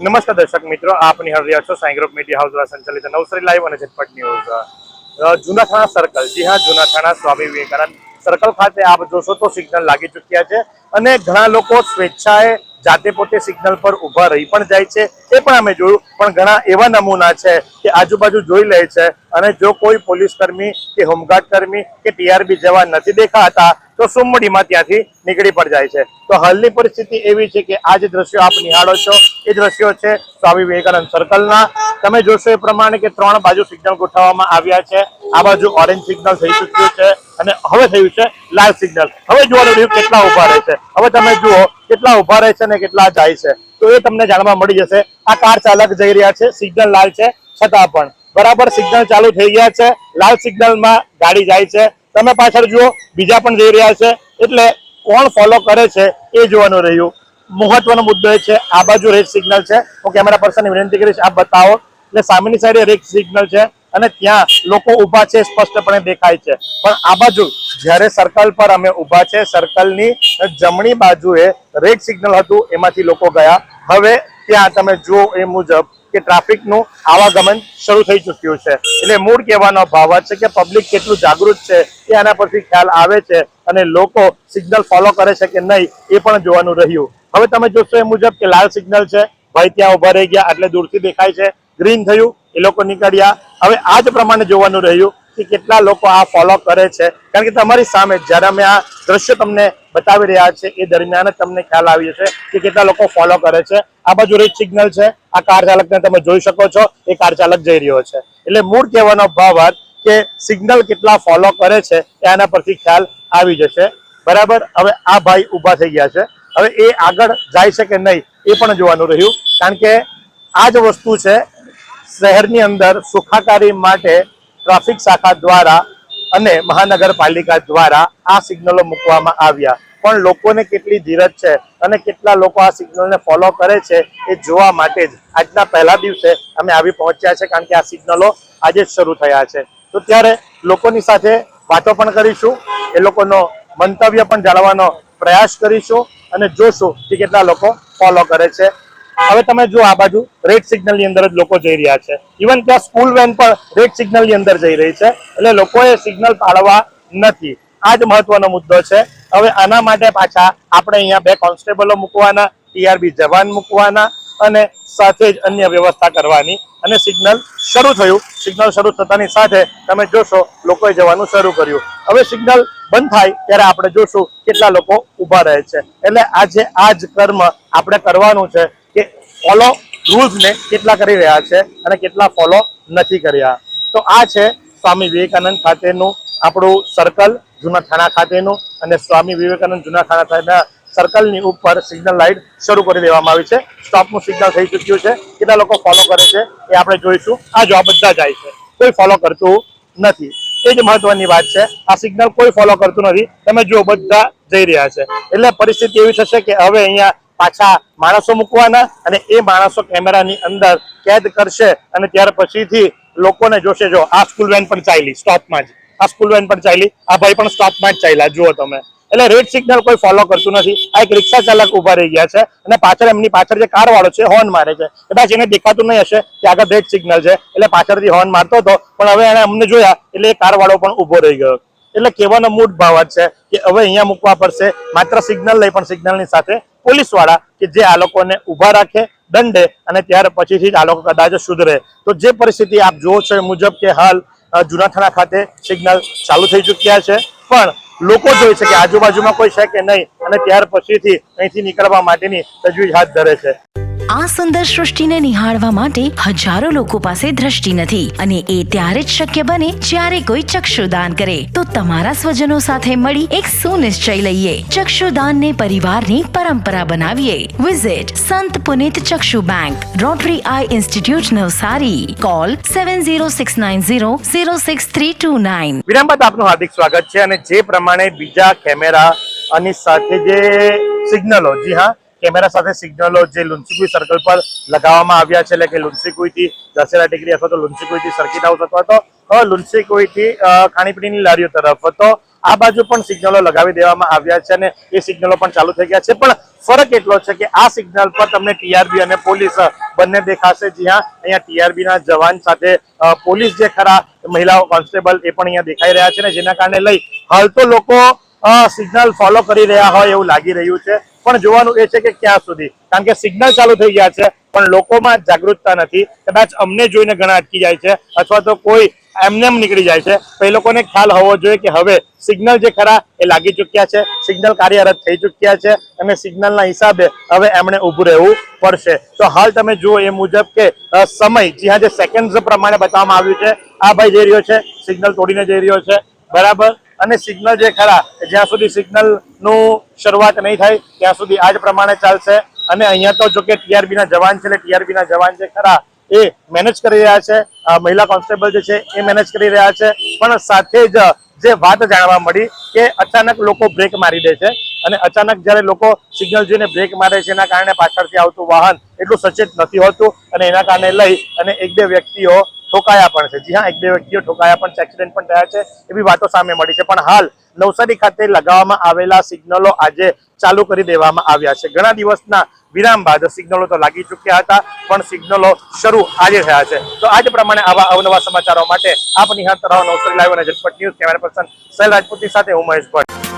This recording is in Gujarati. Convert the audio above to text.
નમસ્કાર દર્શક મિત્રો, આપ નિહાળ રહ્યા છો સાઈ ગ્રુપ મીડિયા હાઉસ દ્વારા સંચાલિત નવસારી લાઈવ અને ઝટપટ ન્યૂઝ. જૂના થાણા સર્કલ જી હા, જૂના થાણા સ્વામી વિવેકાનંદ સર્કલ ખાતે આપ જોશો તો સિગ્નલ લાગી ચૂક્યા છે અને ઘણા લોકો સ્વેચ્છાએ જાતે પોતે સિગ્નલ પર ઊભા રહી પણ જાય છે. એ પણ અમે જોયું, પણ ઘણા એવા નમૂના છે કે આજુબાજુ જોઈ લે છે અને જો કોઈ પોલીસ કર્મી કે હોમગાર્ડ કર્મી કે ટીઆરબી જવાન નથી દેખાતા તો સુમડીમાં ત્યાંથી નીકળી પણ જાય છે. તો હાલની પરિસ્થિતિ એવી છે કે આ જે દ્રશ્યો આપ નિહાળો છો. એ દ્રશ્યો છે સ્વામી વિવેકાનંદ સર્કલના તમે જોશો એ પ્રમાણે કે ત્રણ બાજુ સિગ્નલ ગોઠવવામાં આવ્યા છે. આ બાજુ ઓરેન્જ સિગ્નલ થઈ ચૂક્યું છે અને હવે થયું છે લાલ સિગ્નલ હવે જોવાનું રહ્યું કેટલા ઊભા રહે છે. હવે તમે જુઓ કેટલા ઊભા રહે છે અને કેટલા જાય છે. તો એ તમને જાણવા મળી જશે. આ કાર ચાલક જઈ રહ્યા છે. સિગ્નલ લાલ છે. છતાં પણ બરાબર સિગ્નલ ચાલુ થઈ ગયા છે. લાલ સિગ્નલમાં ગાડી જાય છે. તમે પાછળ જુઓ, બીજા પણ જઈ રહ્યા છે. એટલે કોણ ફોલો કરે છે એ જોવાનું રહ્યું. મહત્વનો મુદ્દો એ છે, આ બાજુ રેડ સિગ્નલ છે. હું કેમેરા પર્સનને વિનંતી કરીશ, આપ બતાવો. એટલે સામેની સાઈડે રેડ સિગ્નલ છે અને ત્યાં લોકો ઊભા છે, સ્પષ્ટપણે દેખાય છે. પણ આ બાજુ જ્યારે સર્કલ પર અમે ઊભા છે સર્કલની જમણી બાજુએ રેડ સિગ્નલ હતું, એમાંથી લોકો ગયા. હવે ત્યાં તમે જુઓ એ મુજબ કે ટ્રાફિકનું આવાગમન શરૂ થઈ ચૂક્યું છે. એટલે મૂળ કહેવાનો ભાવ છે કે પબ્લિક કેટલું જાગૃત છે એ આના પરથી ખ્યાલ આવે છે અને લોકો સિગ્નલ ફોલો કરે છે કે નહીં એ પણ જોવાનું રહ્યું. હવે તમે જોશો એ મુજબ કે લાલ સિગ્નલ છે ભાઈ ત્યાં ઊભા રહી ગયા એટલે દૂરથી દેખાય છે ગ્રીન થયું, એ લોકો નીકળ્યા. હવે આ જ પ્રમાણે જોવાનું રહ્યું. કે કેટલા લોકો આ ફોલો કરે છે? કારણ કે તમારી સામે જ્યારે અમે આ દ્રશ્ય તમને બતાવી રહ્યા છે, એ દરમિયાન તમને ખ્યાલ આવી જશે કે કેટલા લોકો ફોલો કરે છે. આ બાજુ રેડ સિગ્નલ છે, આ કાર ચાલકને તમે જોઈ શકો છો, એ કાર ચાલક જઈ રહ્યો છે. એટલે મૂળ કહેવાનો ભાવ કે સિગ્નલ કેટલા ફોલો કરે છે એના પરથી ખ્યાલ આવી જશે. બરાબર? હવે આ ભાઈ ઊભા થઈ ગયા છે. હવે એ આગળ જાય છે કે નહીં, એ પણ જોવાનું રહ્યું. કારણ કે આ જ વસ્તુ છે, શહેરની અંદર સુખાકારી માટે ટ્રાફિક શાખા દ્વારા અને મહાનગરપાલિકા દ્વારા આ સિગ્નલો મૂકવામાં આવ્યા. પણ લોકોને કેટલી ધીરજ છે અને કેટલા લોકો આ સિગ્નલને ફોલો કરે છે એ જોવા માટે જ આજના પહેલા દિવસે અમે આવી પહોંચ્યા છે કારણ કે આ સિગ્નલો આજે જ શરૂ થયા છે. તો ત્યારે લોકોની સાથે વાતો પણ કરીશું, એ લોકોનો મંતવ્ય પણ જાણવાનો પ્રયાસ કરીશું અને જોશું કે કેટલા લોકો ફોલો કરે છે. હવે તમે જો આ બાજુ રેડ સિગ્નલની અંદર જ લોકો જઈ રહ્યા છે. ઇવન ત્યાં સ્કૂલ વેન પણ રેડ સિગ્નલની અંદર જઈ રહી છે. એટલે લોકોએ સિગ્નલ પાડવા નથી. આ જ મહત્વનો મુદ્દો છે. હવે આના માટે પાછા આપણે અહીંયા બે કોન્સ્ટેબલો મૂકવાના ટીઆરબી જવાન મૂકવાના અને સાથે જ અન્ય વ્યવસ્થા કરવાની. અને સિગ્નલ શરૂ થયું. સિગ્નલ શરૂ થતાની સાથે તમે જોશો લોકોએ જવાનું શરૂ કર્યું. હવે સિગ્નલ બંધ થાય ત્યારે આપણે જોશું કેટલા લોકો ઊભા રહે છે. એટલે આજે આ જ કર્મ આપણે કરવાનું છે. ફોલો રૂલ્સને કેટલા કરી રહ્યા છે અને કેટલા ફોલો નથી કર્યા. તો આ છે સ્વામી વિવેકાનંદ ખાતેનું આપણું સર્કલ જૂના થાણા ખાતેનું અને સ્વામી વિવેકાનંદ જૂના ખાતેના સર્કલની ઉપર સિગ્નલ લાઇટ શરૂ કરી દેવામાં આવી છે. સ્ટોપનું સિગ્નલ થઈ ચૂક્યું છે. કેટલા લોકો ફોલો કરે છે એ આપણે જોઈશું. આ જો આ બધા જાય છે. કોઈ ફોલો કરતું નથી. એ જ મહત્વની વાત છે. આ સિગ્નલ કોઈ ફોલો કરતું નથી. તમે જો બધા જઈ રહ્યા છે. એટલે પરિસ્થિતિ એવી થશે કે હવે અહીંયા પાછા માણસો મૂકવાના અને એ માણસો કેમેરાની અંદર કેદ કરશે અને ત્યાર પછીથી લોકોને જોશે, જો આ સ્કૂલ વેન પણ ચાલી સ્ટોપમાં જ. આ સ્કૂલ વેન પણ ચાલી, આ ભાઈ પણ સ્ટોપમાં જ ચાલ્યા, જુઓ તમે. એટલે રેડ સિગ્નલ કોઈ ફોલો કરતું નથી. આ એક રિક્ષા ચાલક ઊભા રહી ગયા છે અને પાછળ એમની પાછળ જે કાર વાળો છે હોર્ન મારે છે. કદાચ એને દેખાતું નહીં હશે કે આગળ રેડ સિગ્નલ છે. એટલે પાછળથી હોર્ન મારતો હતો, પણ હવે એને અમને જોયા, એટલે એ કાર વાળો પણ ઊભો રહી ગયો. એટલે કહેવાનો મૂળ ભાવ છે કે હવે અહીંયા મૂકવા પડશે. માત્ર સિગ્નલ લઈ પણ સિગ્નલની સાથે પોલીસવાળા કે જે આ લોકોને ઊભા રાખે દંડે અને ત્યાર પછીથી જ આ લોકો કદાચ સુધરે. તો જે પરિસ્થિતિ આપ જુઓ છો મુજબ કે હાલ જુનાથાણા ખાતે સિગ્નલ ચાલુ થઈ ચૂક્યા છે. પણ લોકો જોઈ છે કે આજુબાજુમાં કોઈ છે કે નહીં અને ત્યાર પછીથી અહીંથી નીકળવા માટેની તજવીજ હાથ ધરે છે. આ સુંદર સૃષ્ટિને નિહાળવા માટે હજારો લોકો પાસે દ્રષ્ટિ નથી અને એ ત્યારે જ શક્ય બને જ્યારે કોઈ ચક્ષુદાન કરે. તો તમારા સ્વજનો સાથે મળી એક સુનિશ્ચય લઈએ. ચક્ષુદાનને પરિવારની પરંપરા બનાવીએ. Visit Sant Punit Chakshu bank rotary eye institute Navsari. Call seven zero six nine zero zero six three two nine વિરામ બાદ આપનું હાર્દિક સ્વાગત છે અને જે પ્રમાણે બીજા કેમેરા અને સાથે જે સિગ્નલો જી હા કેમેરા સાથે સિગ્નલો જે લુન્સીકુઈ સર્કલ પર લગાવવામાં આવ્યા છે, એટલે કે લુન્સીકુઈથી દશેરા ડિગ્રી અથવા તો લુન્સીકુઈથી સર્કિટ હાઉસ અથવા તો લુન્સીકુઈથી ખાણીપીણીની લારીઓ તરફ. તો આ બાજુ પણ સિગ્નલો લગાવી દેવામાં આવ્યા છે અને એ સિગ્નલો પણ ચાલુ થઈ ગયા છે. પણ ફરક એટલો છે કે આ સિગ્નલ પર તમને ટીઆરબી અને પોલીસ બંને દેખાશે. જ્યાં અહીંયા ટીઆરબી ના જવાન સાથે પોલીસ જે ખરા મહિલાઓ કોન્સ્ટેબલ એ પણ અહીંયા દેખાઈ રહ્યા છે ને જેના કારણે લઈ હાલ તો લોકો સિગ્નલ ફોલો કરી રહ્યા હોય એવું લાગી રહ્યું છે. પણ જોવાનું એ છે કે ક્યાં સુધી? કારણ કે સિગ્નલ ચાલુ થઈ ગયા છે, પણ લોકોમાં જાગૃતતા નથી. કદાચ અમને જોઈને ઘણા અટકી જાય છે, અથવા તો કોઈ એમને એમ નીકળી જાય છે, તો એ લોકોને ખ્યાલ હોવો જોઈએ કે હવે સિગ્નલ જે ખરા એ લાગી ચૂક્યા છે, સિગ્નલ કાર્યરત થઈ ચૂક્યા છે, અને સિગ્નલના હિસાબે હવે એમણે ઊભું રહેવું પડશે. તો હાલ તમે જુઓ એ મુજબ કે સમય, જી હા, જે સેકન્ડ પ્રમાણે બતાવવામાં આવ્યું છે, આ ભાઈ જઈ રહ્યો છે, સિગ્નલ તોડીને જઈ રહ્યો છે, બરાબર? અને સિગ્નલ જે ખરા જ્યાં સુધી સિગ્નલનું શરૂઆત નહીં થાય, ત્યાં સુધી આ જ પ્રમાણે ચાલશે. અને અહીંયા તો જો કે ટીઆરબી ના જવાન છે, એટલે ટીઆરબી ના જવાન જે ખરા, એ મેનેજ કરી રહ્યા છે. મહિલા કોન્સ્ટેબલ જે છે, એ મેનેજ કરી રહ્યા છે. પણ સાથે જ જે વાત જાણવા મળી કે અચાનક લોકો બ્રેક મારી દે છે. અને અચાનક જ્યારે લોકો સિગ્નલ જોઈને બ્રેક મારે છે, એના કારણે પાછળથી આવતું વાહન એટલું સચેત નથી હોતું. અને એના કારણે લઈ અને એક બે વ્યક્તિઓ ઠોકાયા પણ છે. જી હા, એક બે વ્યક્તિઓ ઠોકાયા પણ છે. એક્સિડન્ટ પણ થયા છે. એવી વાતો સામે મળી છે. પણ હાલ નવસારી ખાતે લગાવવામાં આવેલા સિગ્નલો આજે ચાલુ કરી દેવામાં આવ્યા છે. ઘણા દિવસના વિરામ બાદ સિગ્નલો તો લાગી ચૂક્યા હતા, પણ સિગ્નલો શરૂ આજે થયા છે. તો આજ પ્રમાણે આવા અવનવા સમાચારો માટે આપ નિહાળતા રહો નવસારી લાઈવ અને Jhatpat news. Camera person Sahel રાજપૂતની સાથે હું મહેશ ભટ્ટ.